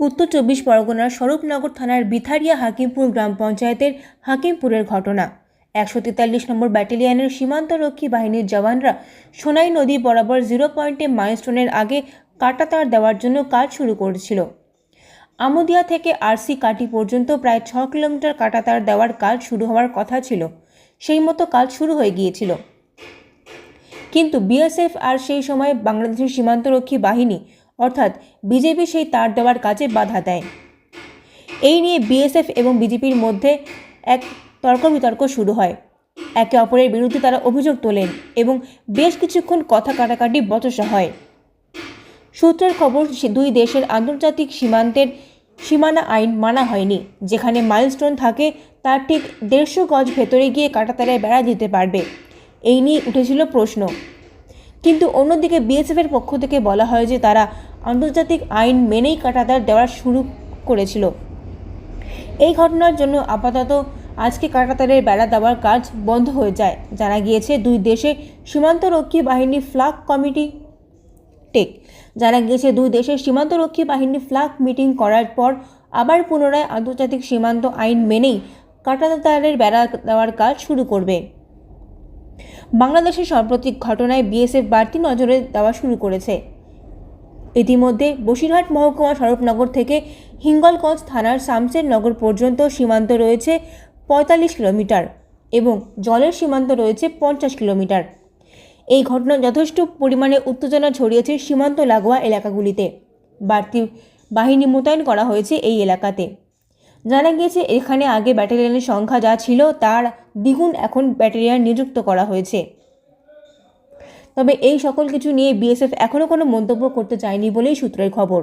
উত্তর চব্বিশ পরগনার স্বরূপনগর থানার বিথারিয়া হাকিমপুর গ্রাম পঞ্চায়েতের হাকিমপুরের ঘটনা। একশো তেতাল্লিশ নম্বর ব্যাটালিয়নের সীমান্তরক্ষী বাহিনীর জওয়ানরা সোনাই নদী বরাবর জিরো পয়েন্টে মাইলস্টোনের আগে কাঁটাতার দেওয়ার জন্য কাজ শুরু করেছিল। আমুদিয়া থেকে আরসি কাটি পর্যন্ত প্রায় ছ কিলোমিটার কাঁটাতার দেওয়ার কাজ শুরু হওয়ার কথা ছিল। সেই মতো কাজ শুরু হয়ে গিয়েছিল। কিন্তু বিএসএফ আর সেই সময় বাংলাদেশের সীমান্তরক্ষী বাহিনী অর্থাৎ বিজেপি সেই তার দেওয়ার কাজে বাধা দেয়। এই নিয়ে বিএসএফ এবং বিজেপির মধ্যে এক তর্ক বিতর্ক শুরু হয়। একে অপরের বিরুদ্ধে তারা অভিযোগ তোলেন এবং বেশ কিছুক্ষণ কথা কাটাকাটি বচসা হয়। সূত্রের খবর দুই দেশের আন্তর্জাতিক সীমান্তের সীমানা আইন মানা হয়নি, যেখানে মাইলস্টোন থাকে তার ঠিক দেড়শো গজ ভেতরে গিয়ে কাটাতারে বেড়া দিতে পারবে। এই নিয়ে উঠেছিল প্রশ্ন। কিন্তু অন্যদিকে বিএসএফের পক্ষ থেকে বলা হয় যে তারা আন্তর্জাতিক আইন মেনেই কাটাতার দেওয়া শুরু করেছিল। এই ঘটনার জন্য আপাতত আজকে কাটাতারের বেড়া দেওয়ার কাজ বন্ধ হয়ে যায়। জানা গিয়েছে, দুই দেশে সীমান্তরক্ষী বাহিনী ফ্লাগ কমিটি টেক। জানা গিয়েছে, দুই দেশের সীমান্তরক্ষী বাহিনী ফ্লাগ মিটিং করার পর আবার পুনরায় আন্তর্জাতিক সীমান্ত আইন মেনেই কাটাতারের বেড়া দেওয়ার কাজ শুরু করবে। বাংলাদেশের সাম্প্রতিক ঘটনায় বিএসএফ বাড়তি নজরে দেওয়া শুরু করেছে। ইতিমধ্যে বসিরহাট মহকুমা স্বরূপনগর থেকে হিঙ্গলগঞ্জ থানার শামসের নগর পর্যন্ত সীমান্ত রয়েছে পঁয়তাল্লিশ কিলোমিটার এবং জলের সীমান্ত রয়েছে পঞ্চাশ কিলোমিটার। এই ঘটনা যথেষ্ট পরিমাণে উত্তেজনা ছড়িয়েছে সীমান্ত লাগোয়া এলাকাগুলিতে। বাড়তি বাহিনী মোতায়েন করা হয়েছে এই এলাকাতে। জানা গিয়েছে, এখানে আগে ব্যাটালিয়নের সংখ্যা যা ছিল তার দ্বিগুণ এখন ব্যাটালিয়ন নিযুক্ত করা হয়েছে। তবে এই সকল কিছু নিয়ে বিএসএফ এখনও কোনো মন্তব্য করতে চায়নি বলেই সূত্রের খবর।